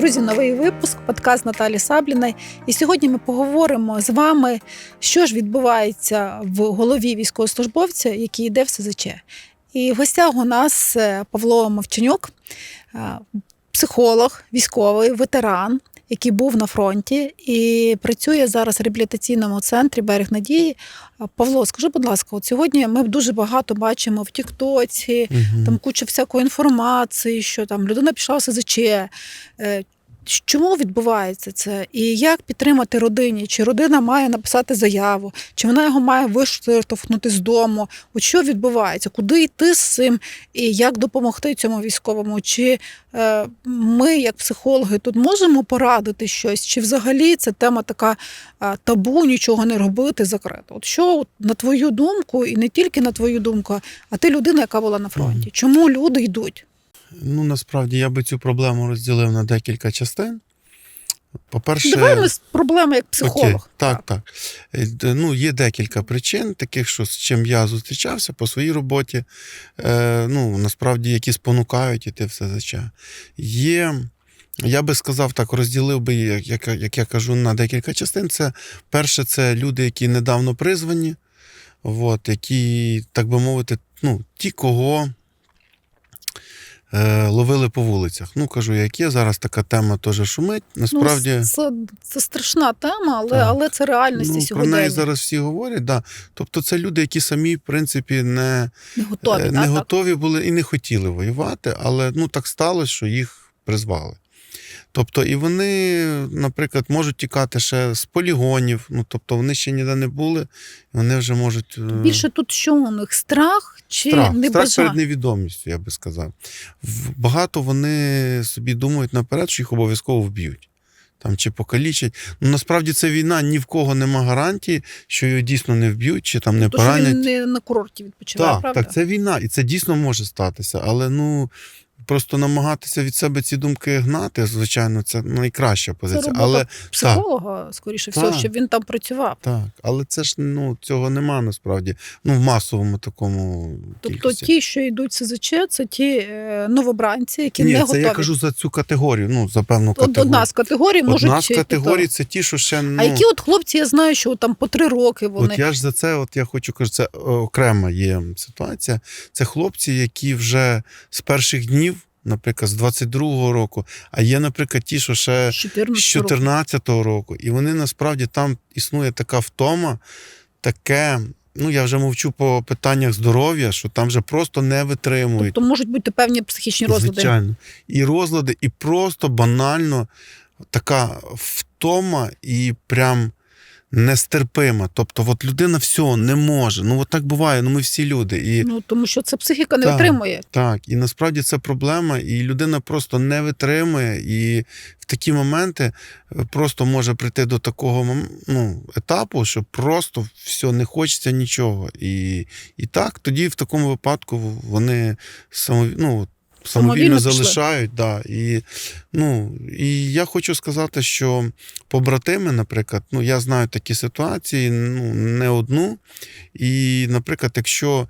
Друзі, новий випуск, подкаст Наталі Сабліної. І сьогодні ми поговоримо з вами, що ж відбувається в голові військовослужбовця, який йде в СЗЧ. І в гостях у нас е, Павло Мовчанюк, е, психолог, військовий, ветеран, який був на фронті і працює зараз в реабілітаційному центрі Берег Надії. Павло, скажи, будь ласка, от сьогодні ми дуже багато бачимо в Тіктоці, угу. там куча всякої інформації, що там людина пішла в СЗЧ. Чому відбувається це? І як підтримати родині? Чи родина має написати заяву, чи вона його має виштовхнути з дому? От що відбувається? Куди йти з цим? І як допомогти цьому військовому? Чи е, ми, як психологи, тут можемо порадити щось? Чи взагалі це тема така е, табу, нічого не робити, закрита? От що от, на твою думку, і не тільки на твою думку, а ти людина, яка була на фронті? Чому люди йдуть? Ну, насправді я би цю проблему розділив на декілька частин. По-перше, Давай ми з проблеми як окей, психолог. так, так. Е, Ну, є декілька причин, таких, що з чим я зустрічався по своїй роботі, е, ну, насправді, які спонукають іти в СЗЧ. Є, я би сказав так, розділив би, як, як, як я кажу, на декілька частин. Це перше, це люди, які недавно призвані, от, які, так би мовити, ну, ті, кого. Е, Ловили по вулицях. Ну, кажу, як є. Зараз така тема теж шумить. Насправді, Ну, це, це страшна тема, але, Так. але це реальність ну, про сьогодення. неї зараз всі говорять. Да. Тобто, це люди, які самі, в принципі, не, Не готові. е, не так? готові були і не хотіли воювати, але ну, так сталося, що їх призвали. Тобто, і вони, наприклад, можуть тікати ще з полігонів, ну тобто вони ще ніде не були, і вони вже можуть. е, Більше тут що у них? Страх чи страх, не страх перед невідомістю, я би сказав. Багато вони собі думають наперед, що їх обов'язково вб'ють. Там чи покалічать. Ну насправді це війна, ні в кого нема гарантії, що його дійсно не вб'ють, чи там не Тому що поранять. він не на курорті відпочиває, Так, правда? так, це війна, і це дійсно може статися. Але ну просто намагатися від себе ці думки гнати, звичайно, це найкраща Це позиція. робота але психолога, скоріше всього, щоб він там працював. так, але це ж ну цього нема насправді. Ну, в масовому такому. Тобто кількості. ті, що йдуть СЗЧ, це ті е, новобранці, які Ні, не це готові. я кажу за цю категорію. Ну, за певну категорію. одна з категорій можуть Одна з категорій це ті, що ще ну, А які от хлопці, я знаю, що там по три роки вони. От я ж за це, от я хочу кажу, це окрема є ситуація. Це хлопці, які вже з перших днів, наприклад, з 22-го року, а є, наприклад, ті, що ще з 14 з років. 14-го року. І вони насправді там існує така втома, таке. Ну, я вже мовчу по питаннях здоров'я, що там вже просто не витримують. Тобто можуть бути певні психічні розлади. Звичайно. І розлади, і просто банально така втома і прям нестерпима. Тобто, от людина все не може. Ну, от так буває, ну ми всі люди. І Ну тому що це психіка не Так. витримує. так, і насправді це проблема, і людина просто не витримує. І в такі моменти е, просто може прийти до такого ну, етапу, що просто все не хочеться нічого. І, і так, тоді в такому випадку вони само, ну, Самовільно самовільно пішли. залишають. Да, і, ну, і я хочу сказати, що побратими, наприклад, ну, я знаю такі ситуації, ну, не одну. І, наприклад, якщо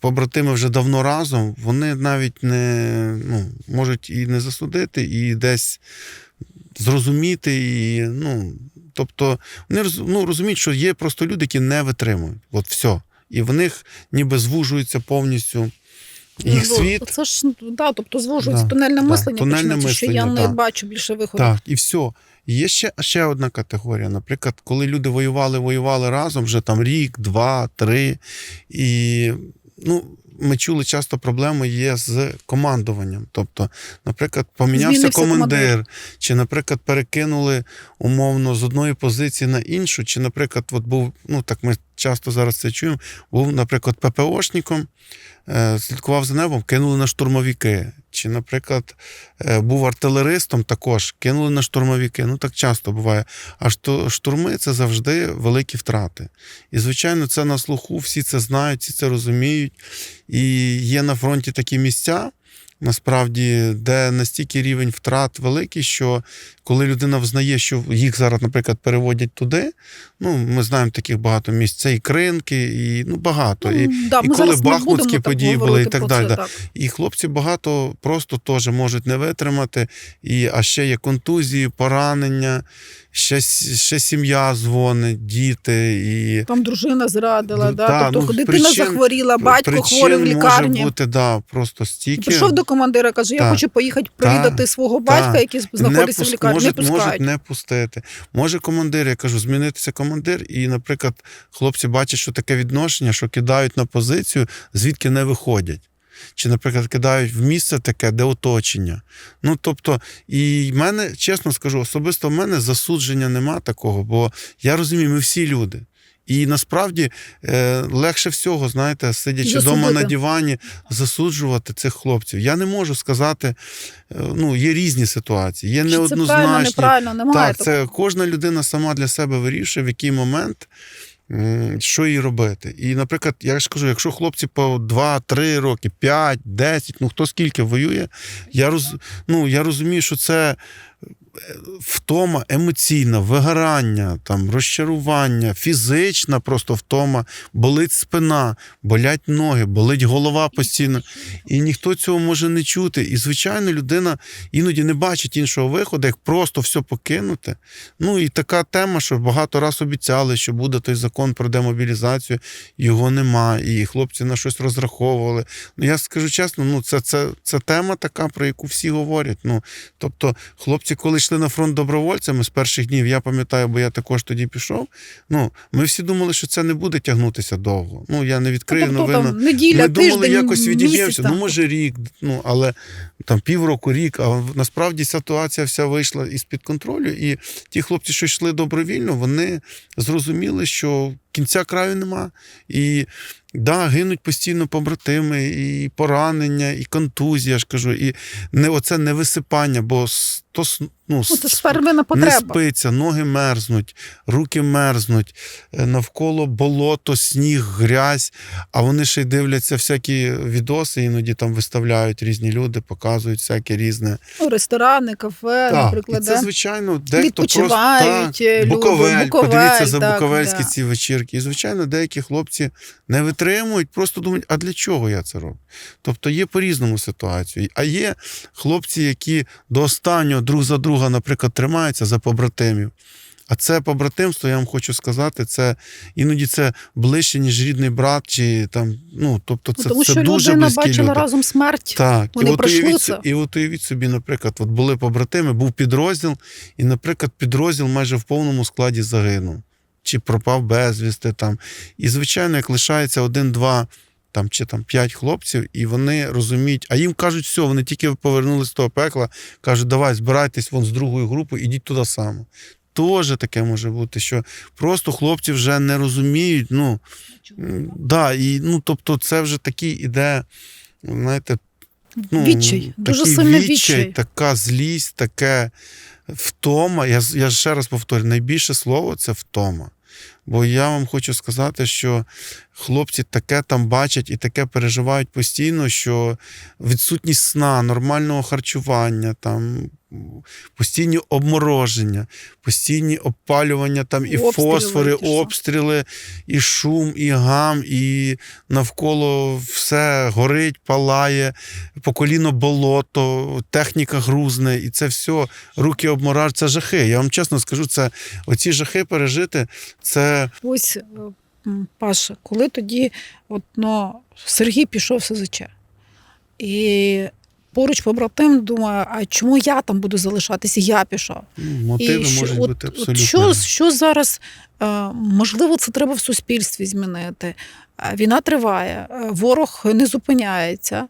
побратими вже давно разом, вони навіть не ну, можуть і не засудити, і десь зрозуміти. І, ну, тобто, вони ну, розуміють, що є просто люди, які не витримують. От все. І в них ніби звужується повністю їх Ну, світ. Це ж да, тобто звужується Да, тунельне да, мислення, тунельне починається, що я мислення, не бачу більше виходу. Так, і все. Є ще, ще одна категорія. Наприклад, коли люди воювали, воювали разом вже там рік, два, три. І ну, ми чули часто проблеми є з командуванням. Тобто, наприклад, помінявся Змінився командир, командир. чи, наприклад, перекинули умовно з одної позиції на іншу, чи, наприклад, от був, ну так ми часто зараз це чуємо, був, наприклад, ППОшником, слідкував за небом, кинули на штурмовики. Чи, наприклад, е, був артилеристом, також кинули на штурмовики. Ну так часто буває. А штурми це завжди великі втрати. І, звичайно, це на слуху, всі це знають, всі це розуміють. І є на фронті такі місця, насправді, де настільки рівень втрат великий, що коли людина взнає, що їх зараз, наприклад, переводять туди. Ну, ми знаємо таких багато місць. Це і кринки, і ну багато. і, Ну, да, і коли бахмутські події були і так далі, це, да. і хлопці багато просто теж можуть не витримати. І, а ще є контузії, поранення, ще, ще сім'я дзвонить, діти. І Там дружина зрадила, да, да, тобто ну, дитина причин- захворіла, батько хворий в лікарні. може бути да, просто стільки. Прийшов до командира, каже: Я Так. хочу поїхати провідати Так. свого батька, Так. який знаходиться в лікарні. Можуть, не можуть не пустити. Може командир, я кажу, змінитися командир, і, наприклад, хлопці бачать, що таке відношення, що кидають на позицію, звідки не виходять. Чи, наприклад, кидають в місце таке, де оточення. Ну, тобто, і в мене, чесно скажу, особисто в мене засудження нема такого, бо я розумію, ми всі люди. І насправді е, легше всього, знаєте, сидячи вдома на дивані, засуджувати цих хлопців. Я не можу сказати, е, ну, є різні ситуації, є Чи це правильно, неправильно, немає Так, це кожна людина сама для себе вирішує, в який момент що їй робити. І, наприклад, я ж кажу, якщо хлопці по 2-3 роки, 5, 10, ну хто скільки воює, я, роз, ну, я розумію, що це втома емоційна, вигорання, там, розчарування, фізична просто втома, болить спина, болять ноги, болить голова постійно. І ніхто цього може не чути. І, звичайно, людина іноді не бачить іншого виходу, як просто все покинути. Ну і така тема, що багато раз обіцяли, що буде той закон про демобілізацію, його нема, і хлопці на щось розраховували. Ну я скажу чесно, ну це, це, це тема така, про яку всі говорять. Ну тобто, хлопці, коли йшли на фронт добровольцями з перших днів, я пам'ятаю, бо я також тоді пішов. Ну ми всі думали, що це не буде тягнутися довго. Ну я не відкрию тобто, новину. там, неділя, Ми думали, тиждень, якось місяць, відіб'ємося. Ну, може, рік, ну але там півроку, рік. А насправді ситуація вся вийшла із-під контролю. І ті хлопці, що йшли добровільно, вони зрозуміли, що кінця краю нема. І да, гинуть постійно побратими, і поранення, і контузія, я ж кажу, і не оце не висипання, бо то ну, Ну, це ж первинна не спиться, ноги мерзнуть, руки мерзнуть, е, навколо болото, сніг, грязь. А вони ще й дивляться всякі відоси, іноді там виставляють різні люди, показують всяке різне. Ну, ресторани, кафе, Так, наприклад. і це, звичайно, дехто просто люди, Буковель, Буковель, подивіться за так, буковельські да. ці вечірки. І, звичайно, деякі хлопці не витримують, просто думають, а для чого я це роблю? Тобто є по-різному ситуацію. А є хлопці, які до останнього друг за друга, наприклад, тримаються за побратимів. А це побратимство, я вам хочу сказати, це іноді це ближче, ніж рідний брат, чи там, ну тобто, це, Тому це що дуже людина близькі бачила люди. разом смерть. Так, Вони і от, пройшли уявіть, це. і от уявіть собі, наприклад, от були побратими, був підрозділ, і, наприклад, підрозділ майже в повному складі загинув. Чи пропав безвісти там. І, звичайно, як лишається один-два там, чи там п'ять хлопців, і вони розуміють, а їм кажуть, все, вони тільки повернулися з того пекла, кажуть, давай, збирайтесь вон з другою групою, ідіть туди само. Теж таке може бути, що просто хлопці вже не розуміють. Ну, да, і, ну, тобто, це вже такий іде, знаєте, ну, відчай, дуже сильний відчай, відчай. така злість, таке втома. Я, я ще раз повторю, найбільше слово це втома. Бо я вам хочу сказати, що хлопці таке там бачать і таке переживають постійно, що відсутність сна, нормального харчування, там, постійні обмороження, постійні обпалювання, там і Обстріли фосфори, самі. обстріли, і шум, і гам, і навколо все горить, палає, по коліно болото, техніка грузне, і це все, руки обмораж, це жахи. Я вам чесно скажу, це оці жахи пережити, це Ось, е, Паша, коли тоді от, ну, Сергій пішов в СЗЧ, і поруч побратим думає, а чому я там буду залишатися? Я пішов. ну, мотиви І що- можуть от, бути от абсолютно. що, що зараз, е, можливо, це треба в суспільстві змінити. Е, Війна триває, е, ворог не зупиняється.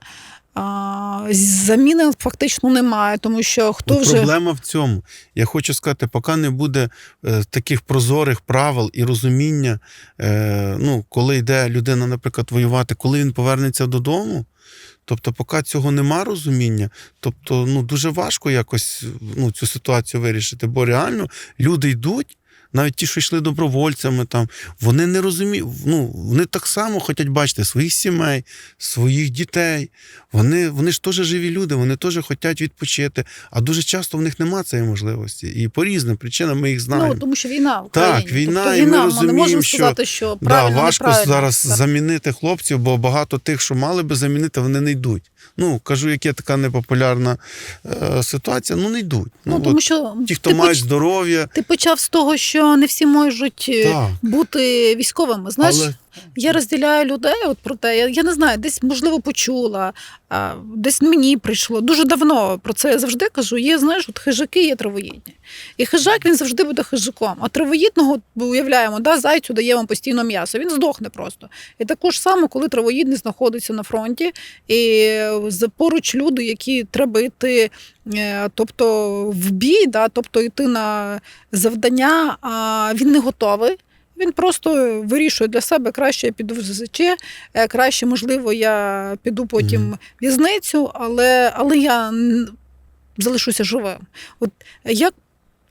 а, Заміни фактично немає, тому що хто От вже Проблема в цьому. Я хочу сказати, поки не буде е, таких прозорих правил і розуміння, е, ну, коли йде людина, наприклад, воювати, коли він повернеться додому. Тобто, поки цього нема розуміння, тобто ну, дуже важко якось ну, цю ситуацію вирішити, бо реально люди йдуть навіть ті, що йшли добровольцями, там вони не розуміють. Ну вони так само хочуть бачити своїх сімей, своїх дітей. Вони, вони ж теж живі люди, вони теж хочуть відпочити. А дуже часто в них немає цієї можливості. І по різним причинам ми їх знаємо. Ну, тому що війна в Так, війна, тобто, і ми війна, ми не розуміємо, можемо що, сказати, що Да, важко зараз Так. замінити хлопців, бо багато тих, що мали би замінити, вони не йдуть. Ну кажу, яка така непопулярна е, ситуація, ну не йдуть. Ну, Ну, тому от що ті, хто мають поч- здоров'я, ти почав з того, що не всі можуть е, так, бути військовими. Знаєш, але Я розділяю людей от про те. Я, я не знаю, десь можливо почула, а, десь мені прийшло. Дуже давно про це я завжди кажу. Є, знаєш, от хижаки є травоїдні. І хижак він завжди буде хижаком. А травоїдного уявляємо, да, зайцю даємо постійно м'ясо. Він здохне просто. І також само, коли травоїдний знаходиться на фронті, і поруч люди, які треба йти, е, тобто в бій, да, тобто йти на завдання, а він не готовий. Він просто вирішує для себе, краще я піду в ЗЗЧ, е, краще, можливо, я піду потім в в'язницю, але, але я залишуся живим. От як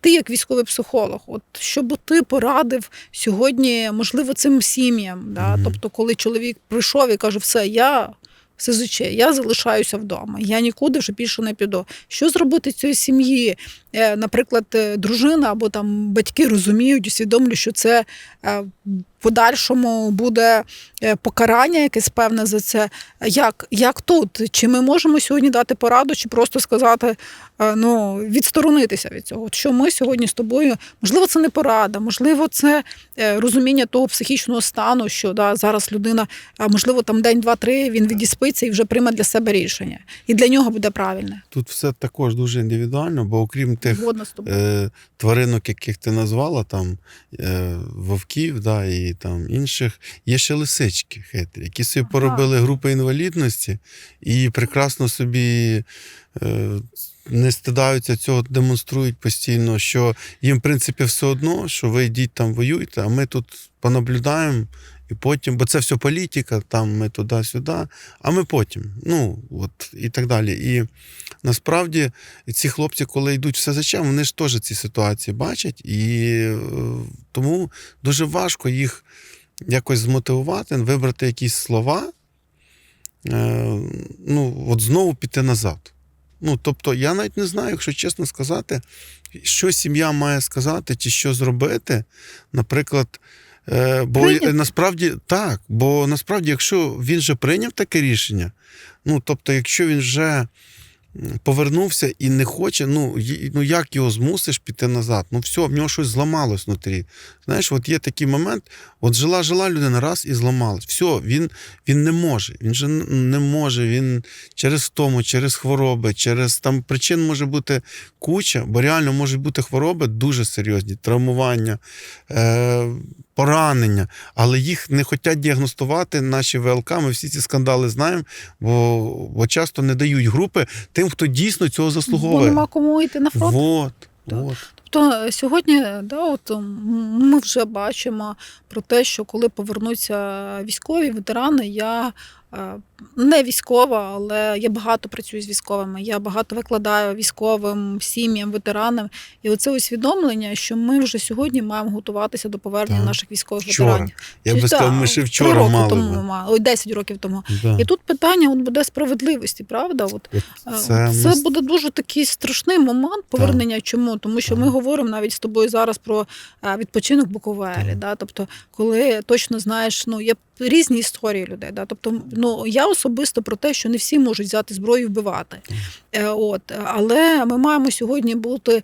ти, як військовий психолог, от що би ти порадив сьогодні, можливо, цим сім'ям? Да? Тобто, коли чоловік прийшов і каже, все, я. в СЗЧ, я залишаюся вдома, я нікуди вже більше не піду. Що зробити з цієї сім'ї? Е, Наприклад, е, дружина або там батьки розуміють, усвідомлюють, що це е, в подальшому буде покарання якесь певне за це. Як, як тут? Чи ми можемо сьогодні дати пораду, чи просто сказати, ну, відсторонитися від цього? Що ми сьогодні з тобою, можливо, це не порада, можливо, це розуміння того психічного стану, що да, зараз людина, можливо, там день, два, три, він відіспиться і вже прийме для себе рішення. І для нього буде правильне. тут все також дуже індивідуально, бо окрім тих е, тваринок, яких ти назвала, там е, вовків, да, і там інших, є ще лисички хитрі, які собі Ага. поробили групи інвалідності і прекрасно собі. Е, не стидаються цього, демонструють постійно, що їм, в принципі, все одно, що ви йдіть там воюйте, а ми тут понаблюдаємо, і потім, бо це все політика, там ми туди-сюди, а ми потім. Ну, от, і так далі. І насправді ці хлопці, коли йдуть в СЗЧ, вони ж теж ці ситуації бачать, і е, тому дуже важко їх якось змотивувати, вибрати якісь слова, е, ну, от знову піти назад. Ну, тобто, я навіть не знаю, якщо чесно сказати, що сім'я має сказати чи що зробити. Наприклад, бо Прийняти. е, насправді так, бо насправді, якщо він вже прийняв таке рішення, ну тобто, якщо він вже повернувся і не хоче, ну, ну як його змусиш піти назад? Ну все, в нього щось зламалось внутрі. Знаєш, от є такий момент, от жила, жила людина раз і зламалась. Все, він, він не може. Він же не може. Він через втому, через хвороби, через там причин може бути куча, бо реально можуть бути хвороби дуже серйозні, травмування, е, поранення, але їх не хочуть діагностувати наші ВЛК. Ми всі ці скандали знаємо, бо, бо часто не дають групи тим, хто дійсно цього Бо заслуговує. нема кому йти на фронт. Вот, вот. Тобто сьогодні да, от, ми вже бачимо про те, що коли повернуться військові ветерани, я е, не військова, але я багато працюю з військовими. Я багато викладаю військовим, сім'ям, ветеранам. І оце усвідомлення, що ми вже сьогодні маємо готуватися до повернення Так. наших військових Вчора. ветеранів. Я би сказав, ми ще вчора роки мали. тому ми мали, ой, 10 років тому. Да. І тут питання от буде справедливості, правда? От Е, Це, Це, ми- буде дуже такий страшний момент повернення. Чому? Тому що ми говоримо навіть з тобою зараз про е, відпочинок Буковелі. Так. Да? Тобто, коли точно знаєш, ну є різні історії людей. Да? Тобто, ну я особисто про те, що не всі можуть взяти зброю і вбивати. Е, От, але ми маємо сьогодні бути.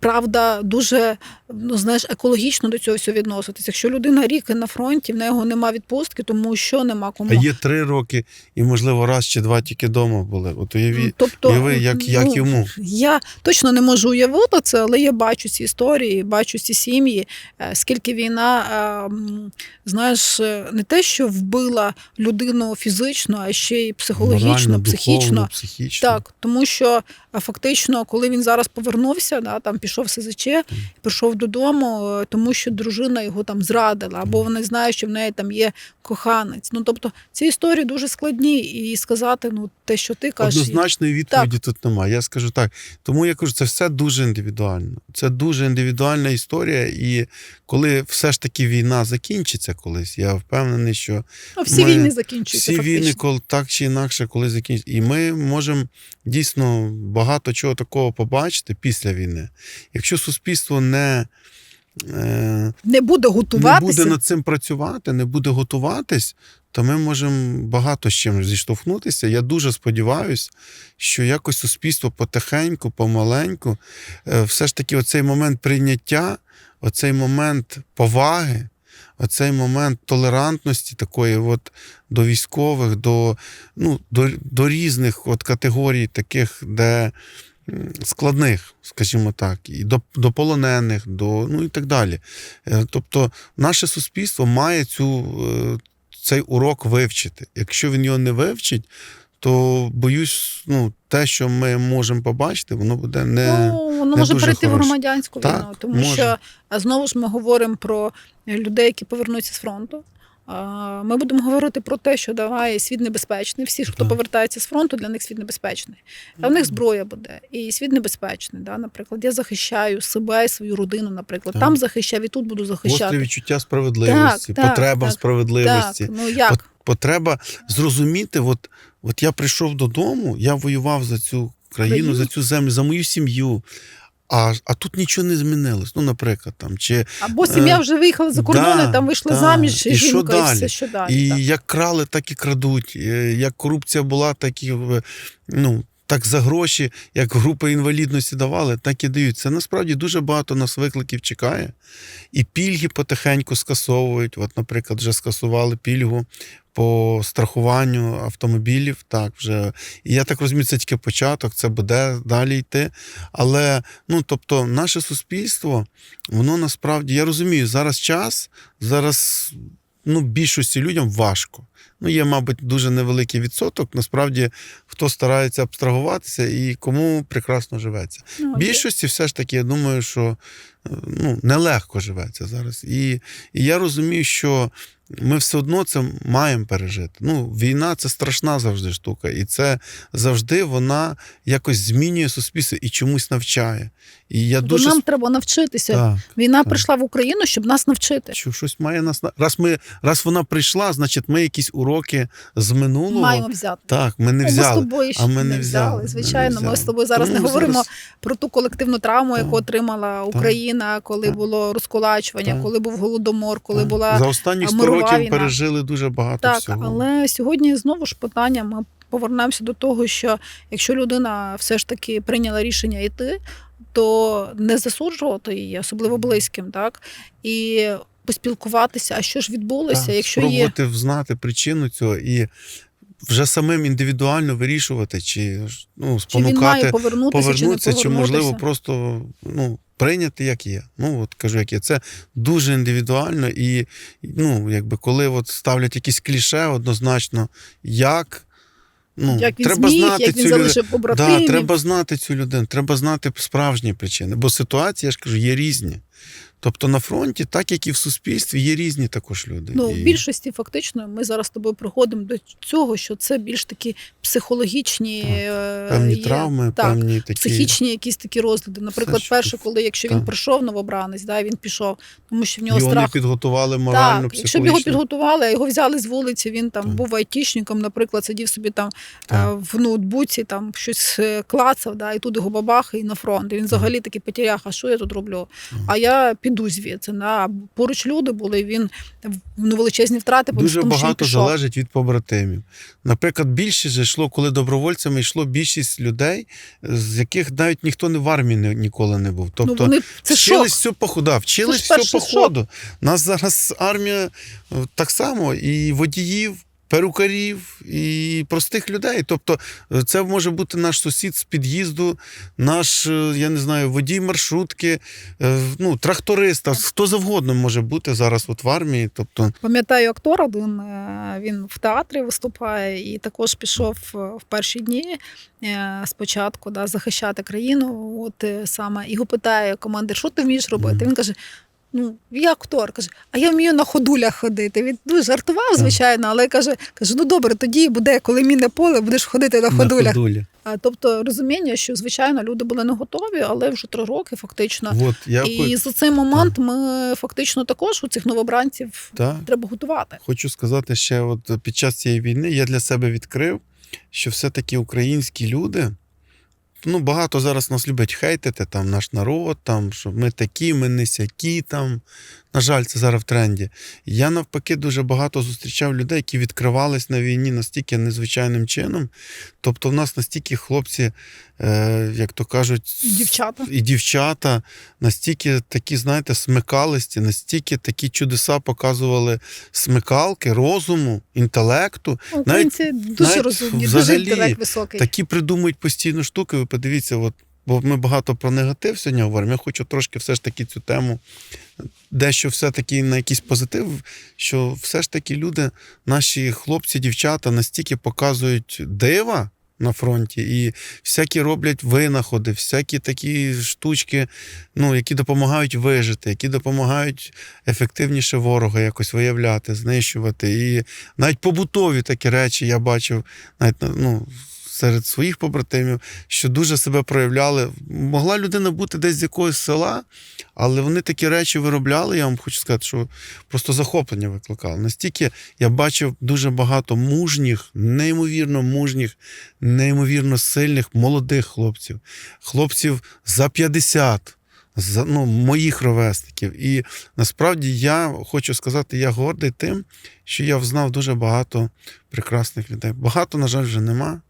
Правда, дуже ну знаєш, екологічно до цього всього відноситися. Якщо людина рік на фронті, в нього нема відпустки, тому що нема кому. А є три роки, і, можливо, раз чи два тільки вдома були. От уяві, Тобто, уяви, як, як ну, йому. Я точно не можу уявити це, але я бачу ці історії, бачу ці сім'ї, е, скільки війна, е, знаєш, е, не те, що вбила людину фізично, а ще й психологічно, Морально, психічно. духовно, психічно. Так, тому що фактично, коли він зараз повернувся, да, там пішов СЗЧ, пішов додому, е, тому що дружина його там зрадила, або вона знає, що в неї там є коханець. Ну тобто ці історії дуже складні, і сказати, ну те, що ти кажеш, Однозначної відповіді тут немає. Я скажу так. Тому я кажу, це все дуже індивідуально. Це дуже індивідуальна історія. І коли все ж таки війна закінчиться колись, я впевнений, що ну, всі ми- війни закінчуються. всі фактично. війни, коли так чи інакше, коли закінчаться. І ми можемо дійсно багато чого такого побачити після війни. Якщо суспільство не. Е, не буде не буде над цим працювати, не буде готуватись, то ми можемо багато з чим зіштовхнутися. Я дуже сподіваюся, що якось суспільство потихеньку, помаленьку, е, все ж таки, оцей момент прийняття, оцей момент поваги, оцей момент толерантності такої, от до військових, до, ну, до, до різних от категорій, таких, де складних, скажімо так, і до, до полонених, до, ну і так далі. Е, Тобто, наше суспільство має цю, е, цей урок вивчити. Якщо він його не вивчить, то боюсь, ну, те, що ми можемо побачити, воно буде не. Ну, воно не може дуже перейти в громадянську Так, війну, тому може. що знову ж ми говоримо про людей, які повернуться з фронту. Ми будемо говорити про те, що давай світ небезпечний. Всі, хто повертається з фронту, для них світ небезпечний. А в них зброя буде, і світ небезпечний. Да? Наприклад, я захищаю себе і свою родину, наприклад. Так. Там захищав і тут буду захищати. відчуття справедливості, так, потреба так. справедливості. Так, ну як? Потреба зрозуміти, от, от я прийшов додому, я воював за цю країну, Країну. за цю землю, за мою сім'ю. А, а тут нічого не змінилось. Ну, наприклад, там, чи Або сім'я е, вже виїхала за кордон, да, там вийшла да. заміж І що жінка, і все, що далі. І так. як крали, так і крадуть. Е, Як корупція була, так і ну, так за гроші, як групи інвалідності давали, так і дають. Це насправді дуже багато нас викликів чекає. І пільги потихеньку скасовують. От, наприклад, вже скасували пільгу по страхуванню автомобілів. Так, вже. І я так розумію, це тільки початок, це буде далі йти. Але ну, тобто, наше суспільство, воно насправді, я розумію, зараз час, зараз ну, більшості людям важко. Ну, є, мабуть, дуже невеликий відсоток. Насправді, хто старається абстрагуватися і кому прекрасно живеться. Ну, Більшості все ж таки, я думаю, що е, ну, нелегко живеться зараз. І, і я розумію, що ми все одно це маємо пережити. Ну, війна це страшна завжди штука, і це завжди вона якось змінює суспільство і чомусь навчає. І я Бо дуже нам треба навчитися. так, Війна так. прийшла в Україну, щоб нас навчити. що щось має нас на- раз. Ми раз вона прийшла, значить, ми якісь уроки з минулого. Маємо взяти. Так, ми не Ну, Ми з тобою ще а ми не взяли, взяли. ми Звичайно, не ми з тобою зараз Тому не говоримо зараз- про ту колективну травму, яку отримала Україна, коли Так. було розкулачування, Так. коли був голодомор, коли Так. була за останні 100 мирова років війна. пережили дуже багато так. всього. Але сьогодні знову ж питання. Ми повернемося до того, що якщо людина все ж таки прийняла рішення йти, то не засуджувати її, особливо близьким, так і поспілкуватися, а що ж відбулося, Так, якщо є спробувати взнати причину цього і вже самим індивідуально вирішувати, чи ну, чи він має спонукати повернутися, повернутися, чи чи, можливо просто ну, прийняти як є. Ну, от кажу, як є. Це дуже індивідуально, і ну, якби коли от ставлять якісь кліше, однозначно, як. Ну, як він треба зміг, знати як цю він людину. залишив побратимів. Да, треба знати цю людину, треба знати справжні причини. Бо ситуації, я ж кажу, є різні. Тобто на фронті, так як і в суспільстві, є різні також люди. Ну, в більшості фактично ми зараз з тобою приходимо до цього, що це більш такі психологічні Так. е, певні є, травми, так, певні такі. психічні якісь такі розлади. Наприклад, що перше, коли якщо він так. прийшов новобранець, да, він пішов, тому що в нього Його страх. не підготували морально, Так, якщо б його підготували, а його взяли з вулиці, він там Так. був айтішником, наприклад, сидів собі там Так. е, в ноутбуці, там щось е, клацав, да, і тут його бабах і на фронт. І він взагалі такий а що я тут роблю? Так. А я піду звідси. Да. Поруч люди були, він в величезні втрати, Дуже тому, багато пішов. залежить від побратимів. Наприклад, більшість же йшло, коли добровольцями йшло більшість людей, з яких навіть ніхто не в армії ніколи не був. Тобто ну, вони, це вчились все по ходу, да, вчились Це ж все по перший шок. Нас зараз армія е, так само, і водіїв перукарів і простих людей. Тобто, е, це може бути наш сусід з під'їзду, наш, е, я не знаю, водій маршрутки, е, ну, тракториста, хто завгодно може бути зараз от в армії. Тобто, Пам'ятаю актор один, він в театрі виступає і також пішов в перші дні спочатку да, захищати країну. От саме його питає командир, що ти вмієш робити? Він каже. Ну, я актор, каже, а я вмію на ходулях ходити. Він ну, жартував, звичайно, але каже, каже: ну добре, тоді буде, коли мінне поле, будеш ходити на ходулях. ходулі. А, Тобто розуміння, що звичайно люди були не готові, але вже три роки фактично. От, я І за цей момент ми фактично також у цих новобранців Так. треба готувати. Хочу сказати ще, от під час цієї війни я для себе відкрив, що все-таки українські люди. Ну, багато зараз нас люблять хейтити, там наш народ, там, що ми такі, ми не сякі. Там. На жаль, це зараз в тренді. Я навпаки дуже багато зустрічав людей, які відкривались на війні настільки незвичайним чином. Тобто, в нас настільки хлопці, е, як то кажуть, І дівчата. і дівчата настільки такі, знаєте, смикалисті, настільки такі чудеса показували смикалки, розуму, інтелекту. Українці дуже навіть розумні, взагалі дуже інтелект високий. Такі придумують постійно штуки. Ви подивіться, от, бо ми багато про негатив сьогодні говоримо. Я хочу трошки все ж таки цю тему, дещо все-таки на якийсь позитив, що все ж таки люди, наші хлопці, дівчата настільки показують дива. На фронті і всякі роблять винаходи, всякі такі штучки, ну, які допомагають вижити, які допомагають ефективніше ворога якось виявляти, знищувати. І навіть побутові такі речі я бачив навіть ну, серед своїх побратимів, що дуже себе проявляли. Могла людина бути десь з якогось села, але вони такі речі виробляли. Я вам хочу сказати, що просто захоплення викликали. Настільки я бачив дуже багато мужніх, неймовірно мужніх, неймовірно сильних молодих хлопців, хлопців за 50. За, ну, моїх ровесників. І насправді я хочу сказати, я гордий тим, що я взнав дуже багато прекрасних людей. Багато, на жаль, вже нема.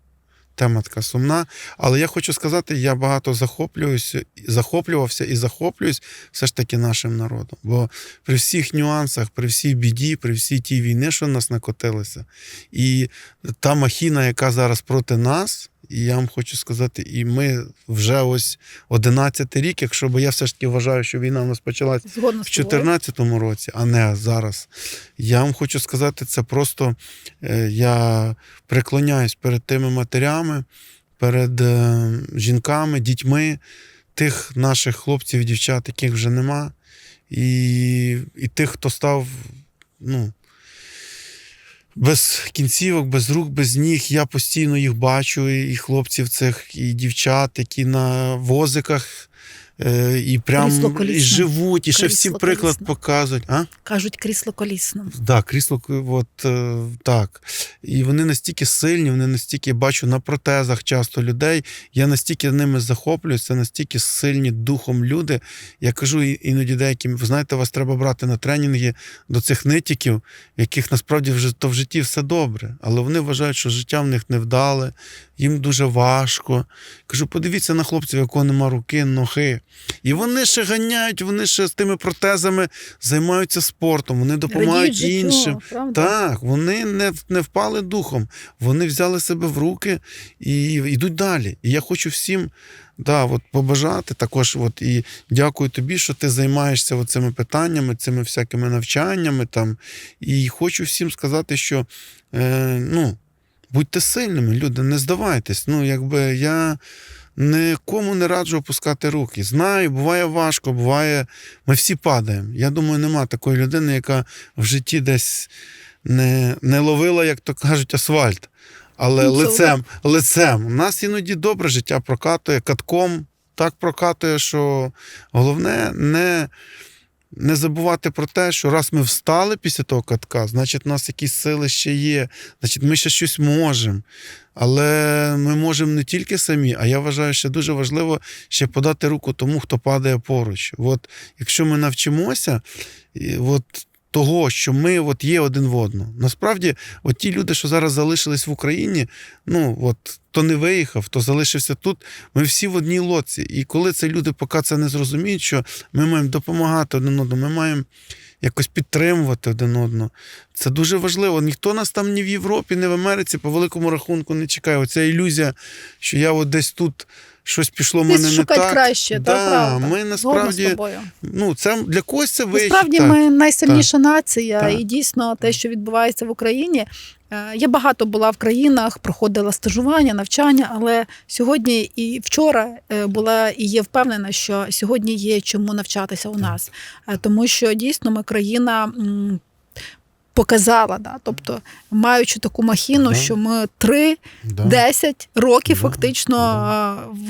Тема така сумна. Але я хочу сказати, я багато захоплююся, захоплювався і захоплююсь все ж таки нашим народом. Бо при всіх нюансах, при всій біді, при всій тій війни, що на нас накотилося, і та махіна, яка зараз проти нас, і я вам хочу сказати, і ми вже ось 11 рік, якщо бо я все ж таки вважаю, що війна у нас почалась в 2014 році, а не зараз. Я вам хочу сказати, це просто е, я преклоняюсь перед тими матерями, перед е, жінками, дітьми, тих наших хлопців і дівчат, яких вже нема, і, і тих, хто став. ну, без кінцівок, без рук, без ніг. Я постійно їх бачу, і хлопців цих, і дівчат, які на возиках е, і прям і живуть, і ще всім приклад показують. А? Кажуть, крісло колісно. Да, крісло, от е, так. І вони настільки сильні, вони настільки бачу на протезах часто людей. Я настільки ними захоплююсь, це настільки сильні духом люди. Я кажу іноді деяким, ви знаєте, вас треба брати на тренінги до цих нитіків, яких насправді вже то в житті все добре. Але вони вважають, що життя в них невдале, їм дуже важко. Кажу, подивіться на хлопців, якого нема руки, ноги. І вони ще ганяють, вони ще з тими протезами займаються спортом, вони допомагають життю, іншим. правда? Так, вони не, не впали духом, вони взяли себе в руки і йдуть далі. І я хочу всім да, от побажати також. От, і дякую тобі, що ти займаєшся цими питаннями, цими всякими навчаннями. Там. І хочу всім сказати, що е, ну, будьте сильними, люди, не здавайтесь. Ну, якби я. Нікому не раджу опускати руки. Знаю, буває важко, буває. Ми всі падаємо. Я думаю, нема такої людини, яка в житті десь не, не ловила, як то кажуть, асфальт. Але це лицем, лицем. У нас іноді добре життя прокатує, катком так прокатує, що головне не, не забувати про те, що раз ми встали після того катка, значить, у нас якісь сили ще є, значить, ми ще щось можемо. Але ми можемо не тільки самі, а я вважаю, що дуже важливо ще подати руку тому, хто падає поруч. От якщо ми навчимося, от того, що ми от є один в одному. Насправді, от ті люди, що зараз залишились в Україні, ну от хто не виїхав, хто залишився тут, ми всі в одній лодці. І коли це люди поки це не зрозуміють, що ми маємо допомагати один одному, ми маємо якось підтримувати один одного. Це дуже важливо. Ніхто нас там ні в Європі, ні в Америці по великому рахунку не чекає. Оця ілюзія, що я от десь тут щось пішло в мене не так. краще, да, та правда. Ми насправді, ну, це для когось це вихід. Насправді так. ми найсильніша нація, Так. і дійсно те, що відбувається в Україні. е, Я багато була в країнах, проходила стажування, навчання, але сьогодні і вчора е, була і є впевнена, що сьогодні є чому навчатися у нас, Е, тому що дійсно ми країна. Показала, да, тобто маючи таку махіну, Да. що ми 3-10 Да. років Да, фактично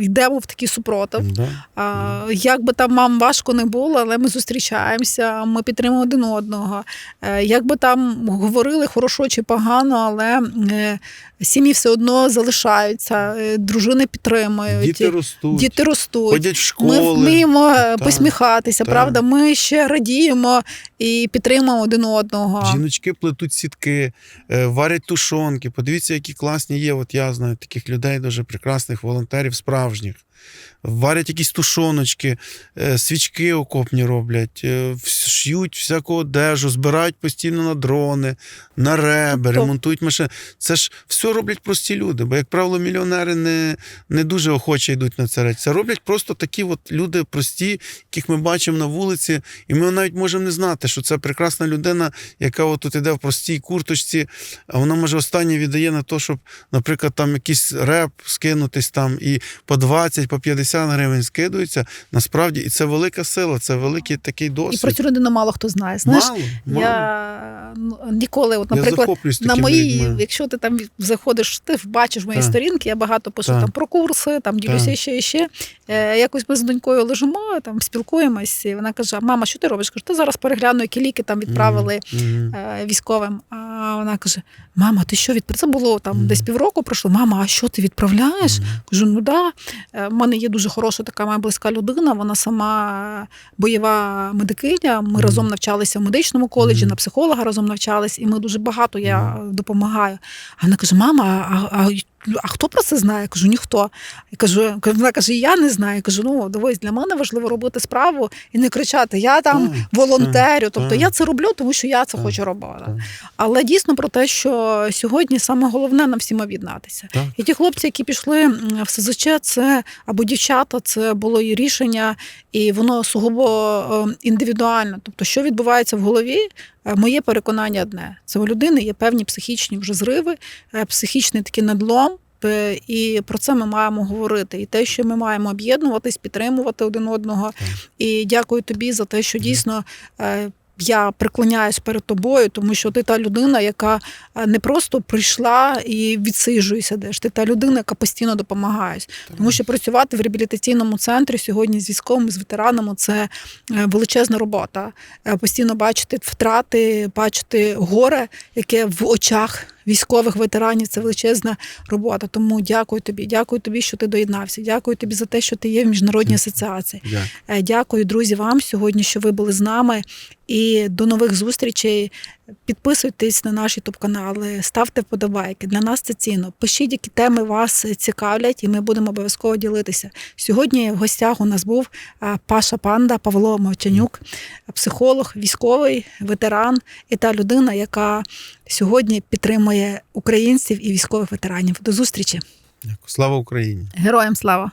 йдемо в такий супротив. Да. А, Як би там вам важко не було, але ми зустрічаємося, ми підтримуємо один одного. Е, Як би там говорили хорошо чи погано, але е, сім'ї все одно залишаються, е, дружини підтримують, Діти ростуть, діти ростуть. ходять в Ми вміємо Так, посміхатися, так. правда? Ми ще радіємо і підтримуємо один одного. Жіночки плетуть сітки, е, варять тушонки. Подивіться, які класні є. От я знаю таких людей, дуже прекрасних волонтерів, справжніх. Варять якісь тушоночки, е, свічки окопні роблять, е, ш'ють всяку одежу, збирають постійно на дрони, на реби, Тобто- ремонтують машини. Це ж все роблять прості люди. Бо, як правило, мільйонери не, не дуже охоче йдуть на це речі. Це роблять просто такі от люди прості, яких ми бачимо на вулиці, і ми навіть можемо не знати, що це прекрасна людина, яка от тут іде в простій курточці, а вона може останнє віддає на те, щоб, наприклад, там якийсь реп скинутись там і по 20, по 50 гривень скидується. Насправді, і це велика сила, це великий такий досвід. І про цю людину мало хто знає. Знаєш, мало, мало. я ніколи, от, наприклад, захоплююсь на такими мої, людьми. якщо ти там заходиш, ти бачиш мої Так. сторінки, я багато пишу Так. там про курси, там ділюся Так. ще і ще. Е, якось ми з донькою лежимо, там спілкуємось, і вона каже: Мама, що ти робиш? Кажу, ти зараз перегляну, які ліки там відправили Мгм. е, військовим. А вона каже: Мама, ти що відправляєш? Це було там Мгм. десь півроку пройшло. Мама, а що ти відправляєш? Мгм. Кажу, ну да. Мене є дуже хороша така моя близька людина. Вона сама бойова медикиня. Ми Мгм. разом навчалися в медичному коледжі, Мгм. на психолога разом навчались, і ми дуже багато я допомагаю. А вона каже: Мама, а, а, а хто про це знає? Я кажу, ніхто. Я кажу, вона каже, я не знаю. Я кажу, ну дивись, для мене важливо робити справу і не кричати: я там волонтерю. Тобто я це роблю, тому що я це хочу робити. Але дійсно про те, що сьогодні саме головне нам всім об'єднатися. І ті хлопці, які пішли в СЗЧ, це або дівчата, це було і рішення, і воно сугубо е, індивідуально. Тобто, що відбувається в голові, е, моє переконання одне: це у людини є певні психічні вже зриви, е, психічний такий надлом. І про це ми маємо говорити. І те, що ми маємо об'єднуватись, підтримувати один одного. І дякую тобі за те, що дійсно е, я преклоняюсь перед тобою, тому що ти та людина, яка е, не просто прийшла і відсиджуєшся, де ж ти та людина, яка постійно допомагає. Тому що працювати в реабілітаційному центрі сьогодні з військовими, з ветеранами це е, величезна робота. Постійно бачити втрати, бачити горе, яке в очах військових ветеранів це величезна робота. Тому дякую тобі. Дякую тобі, що ти доєднався. Дякую тобі за те, що ти є в міжнародній асоціації. Дякую. Е, Дякую, друзі, вам сьогодні, що ви були з нами. І до нових зустрічей. Підписуйтесь на наші ютуб канали, ставте вподобайки. Для нас це цінно. Пишіть, які теми вас цікавлять, і ми будемо обов'язково ділитися. Сьогодні в гостях у нас був е, Паша Панда Павло Мовчанюк, психолог, військовий, ветеран і та людина, яка сьогодні підтримує українців і військових ветеранів. До зустрічі! Дякую. Слава Україні! Героям слава!